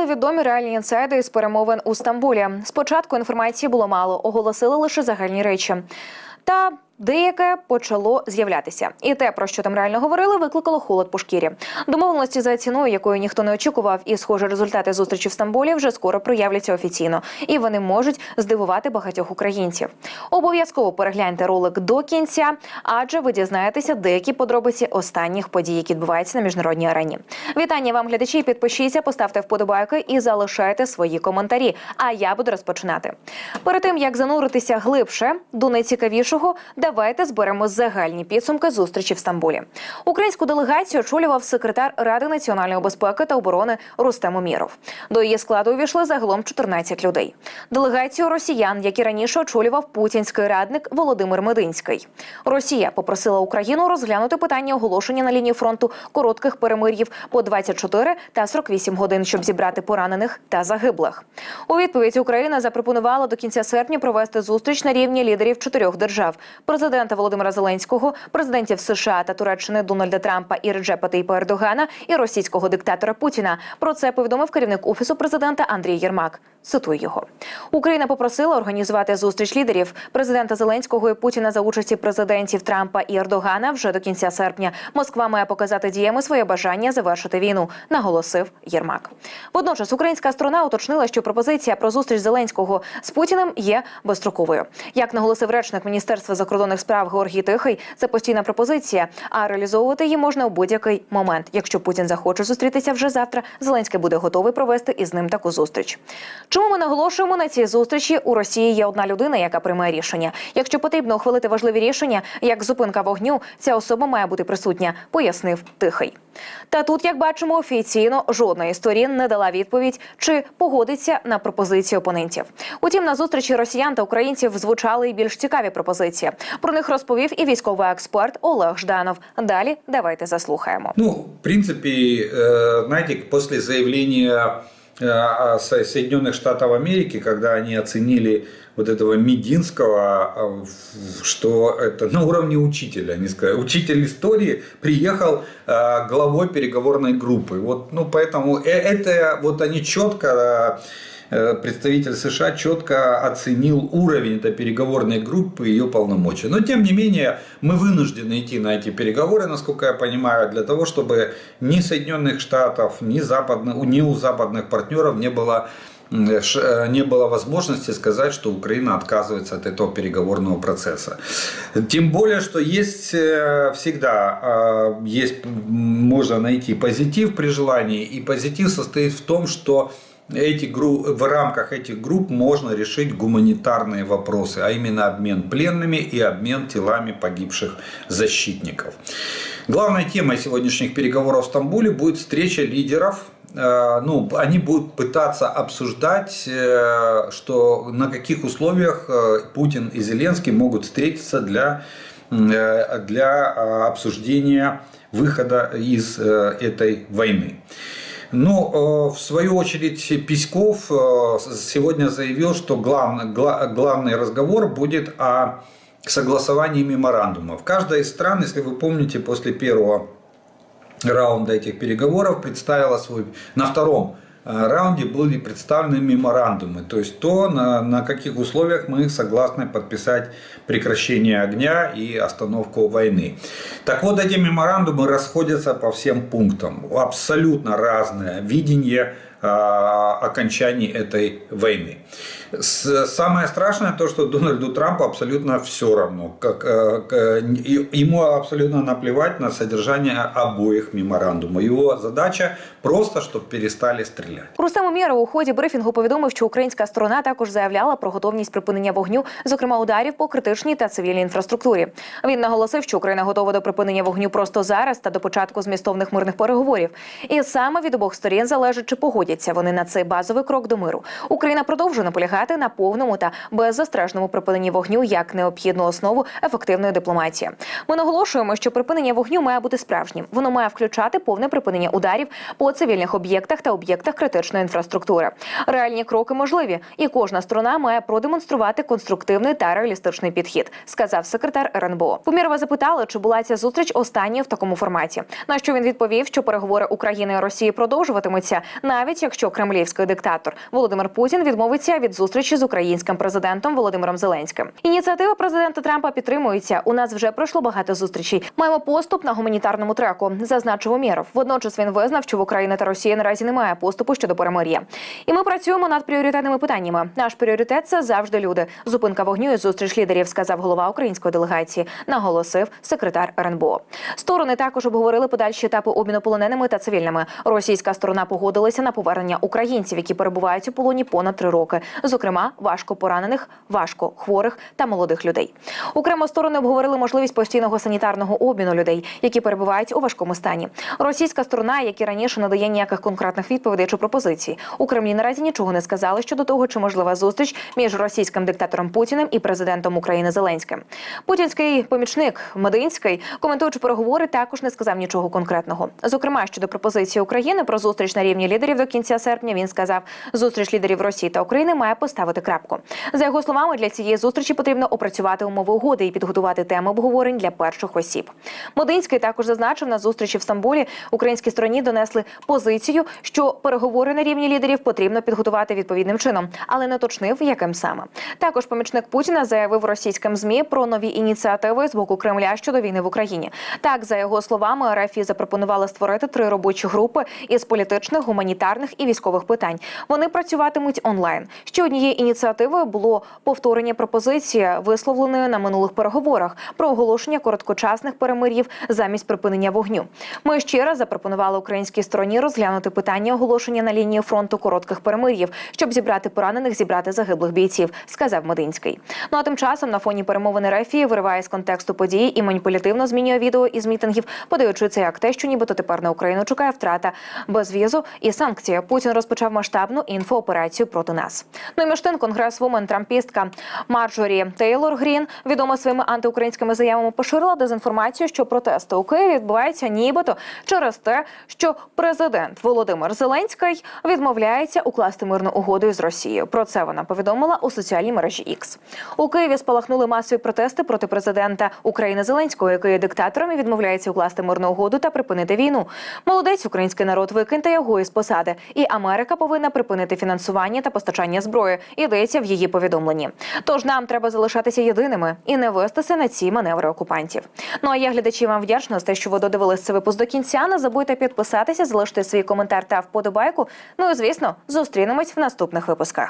Стали відомі реальні інсайди з перемовин у Стамбулі. Спочатку інформації було мало, оголосили лише загальні речі. Та деяке почало з'являтися, і те, про що там реально говорили, викликало холод по шкірі. Домовленості за ціною, якою ніхто не очікував, і схоже, результати зустрічі в Стамбулі вже скоро проявляться офіційно, і вони можуть здивувати багатьох українців. Обов'язково перегляньте ролик до кінця, адже ви дізнаєтеся деякі подробиці останніх подій, які відбуваються на міжнародній арені. Вітання вам, глядачі. Підпишіться, поставте вподобайки і залишайте свої коментарі. А я буду розпочинати. Перед тим як зануритися глибше до найцікавішого, давайте зберемо загальні підсумки зустрічі в Стамбулі. Українську делегацію очолював секретар Ради національної безпеки та оборони Рустем Уміров. До її складу увійшли загалом 14 людей. Делегацію росіян, які раніше очолював путінський радник Володимир Мединський. Росія попросила Україну розглянути питання оголошення на лінії фронту коротких перемир'їв по 24 та 48 годин, щоб зібрати поранених та загиблих. У відповідь Україна запропонувала до кінця серпня провести зустріч на рівні лідерів чотирьох держав: президента Володимира Зеленського, президентів США та Туреччини Дональда Трампа і Реджепа Тейпа Ердогана і російського диктатора Путіна. Про це повідомив керівник офісу президента Андрій Єрмак. Цитую його. Україна попросила організувати зустріч лідерів президента Зеленського і Путіна за участі президентів Трампа і Ердогана вже до кінця серпня. Москва має показати діями своє бажання завершити війну, наголосив Єрмак. Водночас українська сторона уточнила, що пропозиція про зустріч Зеленського з Путіним є безстроковою. Як наголосив речник Міністерства закордонних справ Георгій Тихий, це постійна пропозиція, а реалізовувати її можна у будь-який момент. Якщо Путін захоче зустрітися вже завтра, Зеленський буде готовий провести із ним таку зустріч. Чому ми наголошуємо на цій зустрічі? У Росії є одна людина, яка приймає рішення. Якщо потрібно ухвалити важливі рішення, як зупинка вогню, ця особа має бути присутня, пояснив Тихий. Та тут, як бачимо, офіційно жодної сторін не дала відповідь, чи погодиться на пропозиції опонентів. Утім, на зустрічі росіян та українців звучали й більш цікаві пропозиції. Про них розповів і військовий експерт Олег Жданов. Далі давайте заслухаємо. Ну, в принципі, після после заявления э, Со- Соединенных Штатов Америки, когда они оценили вот этого Мединского, э, в- что это на уровне учителя, они сказали, учитель истории приехал э, главой переговорной группы. Вот, ну, поэтому э- это вот они четко э, представитель США четко оценил уровень этой переговорной группы и ее полномочия. Но тем не менее мы вынуждены идти на эти переговоры, насколько я понимаю, для того, чтобы ни Соединенных Штатов, ни, западных, ни у западных партнеров не было ш- э, не было возможности сказать, что Украина отказывается от этого переговорного процесса. Тем более, что есть э, всегда э, есть, можно найти позитив при желании, и позитив состоит в том, что эти гру- в рамках этих групп можно решить гуманитарные вопросы, а именно обмен пленными и обмен телами погибших защитников. Главной темой сегодняшних переговоров в Стамбуле будет встреча лидеров. Э, Ну, они будут пытаться обсуждать, э, что на каких условиях э, Путин и Зеленский могут встретиться для, для э, обсуждения выхода из этой войны. Ну, э, в свою очередь, Песьков э, сегодня заявил, что главный, гла- главный разговор будет о согласовании меморандумов. Каждая из стран, если вы помните, после первого раунда этих переговоров представила свой... На втором э, раунде были представлены меморандумы, то есть то, на, на каких условиях мы согласны подписать прекращение огня и остановку войны. Так вот, эти меморандумы расходятся по всем пунктам. Абсолютно разное видение э, окончания этой войны. С- Самое страшное то, что Дональду Трампу абсолютно все равно. Как, э, к- и- ему абсолютно наплевать на содержание обоих меморандумов. Его задача просто, чтобы перестали стрелять. Рустем Умєров у ході брифінгу повідомив, що українська сторона також заявляла про готовність припинення вогню, зокрема ударів по критичній та цивільній інфраструктурі. Він наголосив, що Україна готова до припинення вогню просто зараз та до початку змістовних мирних переговорів. І саме від обох сторін залежить, чи погодяться вони на цей базовий крок до миру. Україна продовжує наполягати на повному та беззастережному припиненні вогню як необхідну основу ефективної дипломатії. Ми наголошуємо, що припинення вогню має бути справжнім. Воно має включати повне припинення ударів по цивільних об'єктах та об'єктах критичної інфраструктури. Реальні кроки можливі, і кожна сторона має продемонструвати конструктивний та реалістичний підхід, сказав секретар РНБО. Помірова запитали, чи була ця зустріч останньою в такому форматі. На що він відповів, що переговори України і Росії продовжуватимуться, навіть навіть якщо кремлівський диктатор Володимир Путін відмовиться від зустрічі з українським президентом Володимиром Зеленським. Ініціатива президента Трампа підтримується. У нас вже пройшло багато зустрічей. Маємо поступ на гуманітарному треку, зазначив Умєров. Водночас він визнав, що в Україні та Росії наразі немає поступу щодо перемир'я. І ми працюємо над пріоритетними питаннями. Наш пріоритет це завжди люди. Зупинка вогню і зустріч лідерів, сказав голова української делегації. Наголосив секретар РНБО. Сторони також обговорили подальші етапи обміну полоненими та цивільними. Російська сторона погодилася на повернення українців, які перебувають у полоні понад три роки, зокрема важко поранених, важко хворих та молодих людей. Окремо сторони обговорили можливість постійного санітарного обміну людей, які перебувають у важкому стані. Російська сторона, як і раніше, надає ніяких конкретних відповідей чи пропозицій. У Кремлі наразі нічого не сказали щодо того, чи можлива зустріч між російським диктатором Путіним і президентом України Зеленським. Путінський помічник Мединський, коментуючи переговори, також не сказав нічого конкретного. Зокрема, щодо пропозиції України про зустріч на рівні лідерів до кінця серпня, він сказав, зустріч лідерів Росії та України має поставити крапку. За його словами, для цієї зустрічі потрібно опрацювати умови угоди і підготувати теми обговорень для перших осіб. Мединський також зазначив на зустрічі в Стамбулі українській стороні донесли позицію, що переговори на рівні лідерів потрібно підготувати відповідним чином, але не точнив, яким саме. Також помічник Путіна заявив російським змі про нові ініціативи з боку Кремля щодо війни в Україні. Так, за його словами, РФ запропонували створити три робочі групи із політичних, гуманітарних і військових питань. Вони працюватимуть онлайн. Ще однією ініціативою було повторення пропозиції, висловленої на минулих переговорах про оголошення короткочасних перемир'їв замість припинення вогню. Ми ще раз запропонували українській стороні розглянути питання оголошення на лінії фронту коротких перемир'їв, щоб зібрати поранених, зібрати загиблих бійців, сказав Мединський. Ну а тим часом на фоні перемовини Рефії вириває з контексту події і маніпулятивно змінює відео із мітингів, подаючи це як те, що нібито тепер на Україну чекає втрата безвізу і санкції. Путін розпочав масштабну інфооперацію проти нас. Ну і між тим конгресвумен трампістка Марджорі Тейлор Грін, відома своїми антиукраїнськими заявами, поширила дезінформацію, що протести у Києві відбуваються нібито через те, що президент Володимир Зеленський відмовляється укласти мирну угоду із Росією. Про це вона повідомила у соціальній мережі X. У Києві спалахнули масові протести проти президента України Зеленського, який є диктатором і відмовляється укласти мирну угоду та припинити війну. Молодець український народ викиньте його із посади, і Америка повинна припинити фінансування та постачання зброї. Йдеться в її повідомленні. Тож нам треба залишатися єдиними і не вестися на ці маневри окупантів. Ну а я глядачі вам вдячна за те, що ви додивились цей випуск до кінця. Не забудьте підписатися, залишити свій коментар та вподобайку. Ну і звісно, зустрінемось в наступних випусках.